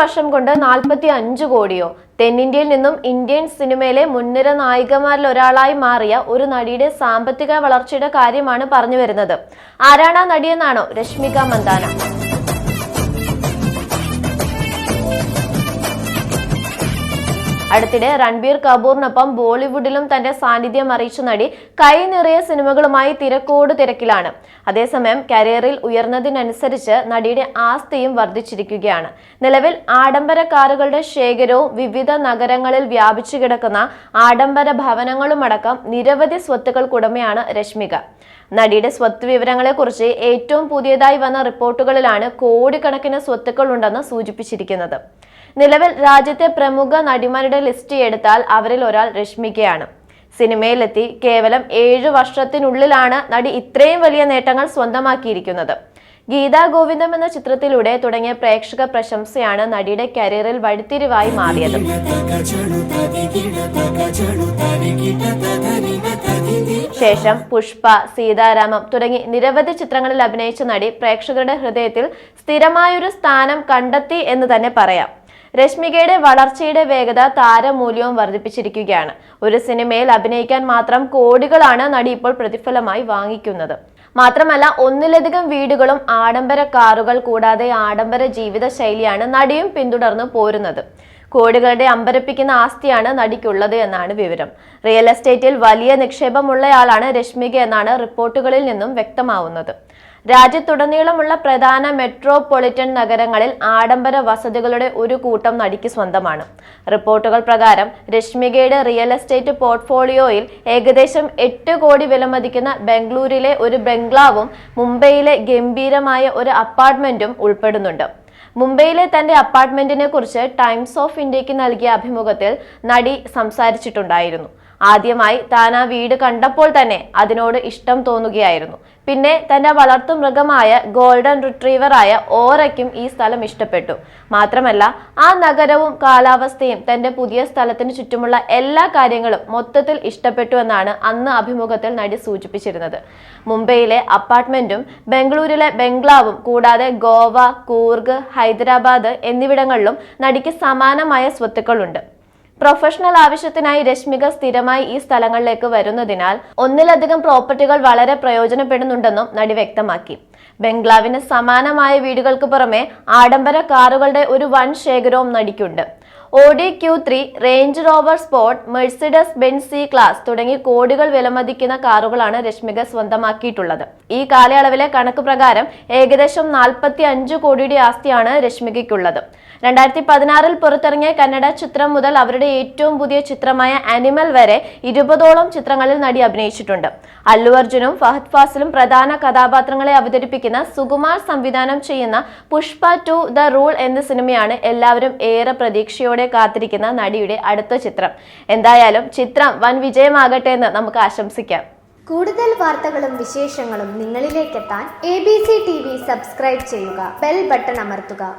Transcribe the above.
വർഷം കൊണ്ട് നാൽപ്പത്തി അഞ്ച് കോടിയോ. തെന്നിന്ത്യയിൽ നിന്നും ഇന്ത്യൻ സിനിമയിലെ മുൻനിര നായികമാരിൽ ഒരാളായി മാറിയ ഒരു നടിയുടെ സാമ്പത്തിക വളർച്ചയുടെ കാര്യമാണ് പറഞ്ഞു വരുന്നത്. ആരാണ് ആ നടിയെന്നാണോ രശ്മിക മന്ദാന. അടുത്തിടെ രൺബീർ കപൂറിനൊപ്പം ബോളിവുഡിലും തന്റെ സാന്നിധ്യം അറിയിച്ച നടി കൈ സിനിമകളുമായി തിരക്കോട് തിരക്കിലാണ്. അതേസമയം കരിയറിൽ ഉയർന്നതിനനുസരിച്ച് നടിയുടെ ആസ്തിയും വർദ്ധിച്ചിരിക്കുകയാണ്. നിലവിൽ ആഡംബര കാറുകളുടെ ശേഖരവും വിവിധ നഗരങ്ങളിൽ വ്യാപിച്ചു കിടക്കുന്ന ആഡംബര ഭവനങ്ങളുമടക്കം നിരവധി സ്വത്തുക്കൾക്കുടമയാണ് രശ്മിക. നടിയുടെ സ്വത്ത് വിവരങ്ങളെക്കുറിച്ച് ഏറ്റവും പുതിയതായി വന്ന റിപ്പോർട്ടുകളിലാണ് കോടിക്കണക്കിന് സ്വത്തുക്കൾ ഉണ്ടെന്ന് സൂചിപ്പിച്ചിരിക്കുന്നത്. നിലവിൽ രാജ്യത്തെ പ്രമുഖ നടിമാരുടെ ലിസ്റ്റ് എടുത്താൽ അവരിൽ ഒരാൾ രശ്മികയാണ്. സിനിമയിലെത്തി കേവലം ഏഴ് വർഷത്തിനുള്ളിലാണ് നടി ഇത്രയും വലിയ നേട്ടങ്ങൾ സ്വന്തമാക്കിയിരിക്കുന്നത്. ഗീതാ ഗോവിന്ദം എന്ന ചിത്രത്തിലൂടെ തുടങ്ങിയ പ്രേക്ഷക പ്രശംസയാണ് നടിയുടെ കരിയറിൽ വഴിത്തിരിവായി മാറിയത്. ശേഷം പുഷ്പ സീതാരാമം തുടങ്ങി നിരവധി ചിത്രങ്ങളിൽ അഭിനയിച്ച നടി പ്രേക്ഷകരുടെ ഹൃദയത്തിൽ സ്ഥിരമായൊരു സ്ഥാനം കണ്ടെത്തി എന്ന് തന്നെ പറയാം. രശ്മികയുടെ വളർച്ചയുടെ വേഗത താരമൂല്യവും വർദ്ധിപ്പിച്ചിരിക്കുകയാണ്. ഒരു സിനിമയിൽ അഭിനയിക്കാൻ മാത്രം കോടികളാണ് നടി ഇപ്പോൾ പ്രതിഫലമായി വാങ്ങിക്കുന്നത്. മാത്രമല്ല ഒന്നിലധികം വീടുകളും ആഡംബര കാറുകൾ കൂടാതെ ആഡംബര ജീവിത ശൈലിയാണ് നടിയും പിന്തുടർന്നു പോരുന്നത്. കോടികളുടെ അമ്പരപ്പിക്കുന്ന ആസ്തിയാണ് നടിക്കുള്ളത് എന്നാണ് വിവരം. റിയൽ എസ്റ്റേറ്റിൽ വലിയ നിക്ഷേപമുള്ളയാളാണ് രശ്മിക എന്നാണ് റിപ്പോർട്ടുകളിൽ നിന്നും വ്യക്തമാവുന്നത്. രാജ്യത്തുടനീളമുള്ള പ്രധാന മെട്രോപൊളിറ്റൻ നഗരങ്ങളിൽ ആഡംബര വസതികളുടെ ഒരു കൂട്ടം നടിക്ക് സ്വന്തമാണ്. റിപ്പോർട്ടുകൾ പ്രകാരം രശ്മികയുടെ റിയൽ എസ്റ്റേറ്റ് പോർട്ട്ഫോളിയോയിൽ ഏകദേശം എട്ട് കോടി വിലമതിക്കുന്ന ബംഗളൂരിലെ ഒരു ബംഗ്ലാവും മുംബൈയിലെ ഗംഭീരമായ ഒരു അപ്പാർട്ട്മെന്റും ഉൾപ്പെടുന്നുണ്ട്. മുംബൈയിലെ തന്റെ അപ്പാർട്ട്മെന്റിനെ കുറിച്ച് ടൈംസ് ഓഫ് ഇന്ത്യയ്ക്ക് നൽകിയ അഭിമുഖത്തിൽ നടി സംസാരിച്ചിട്ടുണ്ടായിരുന്നു. ആദ്യമായി താൻ ആ വീട് കണ്ടപ്പോൾ തന്നെ അതിനോട് ഇഷ്ടം തോന്നുകയായിരുന്നു. പിന്നെ തന്റെ വളർത്തു മൃഗമായ ഗോൾഡൻ റിട്രീവറായ ഓറയ്ക്കും ഈ സ്ഥലം ഇഷ്ടപ്പെട്ടു. മാത്രമല്ല ആ നഗരവും കാലാവസ്ഥയും തന്റെ പുതിയ സ്ഥലത്തിന് ചുറ്റുമുള്ള എല്ലാ കാര്യങ്ങളും മൊത്തത്തിൽ ഇഷ്ടപ്പെട്ടു എന്നാണ് അന്ന് അഭിമുഖത്തിൽ നടി സൂചിപ്പിച്ചിരുന്നത്. മുംബൈയിലെ അപ്പാർട്ട്മെന്റും ബംഗളൂരിലെ ബംഗ്ലാവും കൂടാതെ ഗോവ കൂർഗ് ഹൈദരാബാദ് എന്നിവിടങ്ങളിലും നടിക്ക് സമാനമായ സ്വത്തുക്കളുണ്ട്. പ്രൊഫഷണൽ ആവശ്യത്തിനായി രശ്മിക സ്ഥിരമായി ഈ സ്ഥലങ്ങളിലേക്ക് വരുന്നതിനാൽ ഒന്നിലധികം പ്രോപ്പർട്ടികൾ വളരെ പ്രയോജനപ്പെടുന്നുണ്ടെന്നും നടി വ്യക്തമാക്കി. ബംഗ്ലാവിന് സമാനമായ വീടുകൾക്ക് പുറമെ ആഡംബര കാറുകളുടെ ഒരു വൻ ശേഖരവും നടിക്കുണ്ട്. Audi Q three Range Rover Sport Mercedes Benz C class തുടങ്ങി കോടികൾ വിലമതിക്കുന്ന കാറുകളാണ് രശ്മിക സ്വന്തമാക്കിയിട്ടുള്ളത്. ഈ കാലയളവിലെ കണക്ക് പ്രകാരം ഏകദേശം നാൽപ്പത്തി അഞ്ച് കോടിയുടെ ആസ്തിയാണ് രശ്മികയ്ക്കുള്ളത്. രണ്ടായിരത്തി പതിനാറിൽ പുറത്തിറങ്ങിയ കന്നഡ ചിത്രം മുതൽ അവരുടെ ഏറ്റവും പുതിയ ചിത്രമായ അനിമൽ വരെ ഇരുപതോളം ചിത്രങ്ങളിൽ നടി അഭിനയിച്ചിട്ടുണ്ട്. അല്ലു അർജുനും ഫഹദ് ഫാസിലും പ്രധാന കഥാപാത്രങ്ങളെ അവതരിപ്പിക്കുന്ന സുകുമാർ സംവിധാനം ചെയ്യുന്ന പുഷ്പ ടു ദ റൂൾ എന്ന സിനിമയാണ് എല്ലാവരും ഏറെ പ്രതീക്ഷയോടെ കാത്തിരിക്കുന്ന നടിയുടെ അടുത്ത ചിത്രം. എന്തായാലും ചിത്രം വൻ വിജയമാകട്ടെ എന്ന് നമുക്ക് ആശംസിക്കാം. കൂടുതൽ വാർത്തകളും വിശേഷങ്ങളും നിങ്ങളിലേക്കെത്താൻ A B C T V subscribe ചെയ്യുക. ബെൽ ബട്ടൺ അമർത്തുക.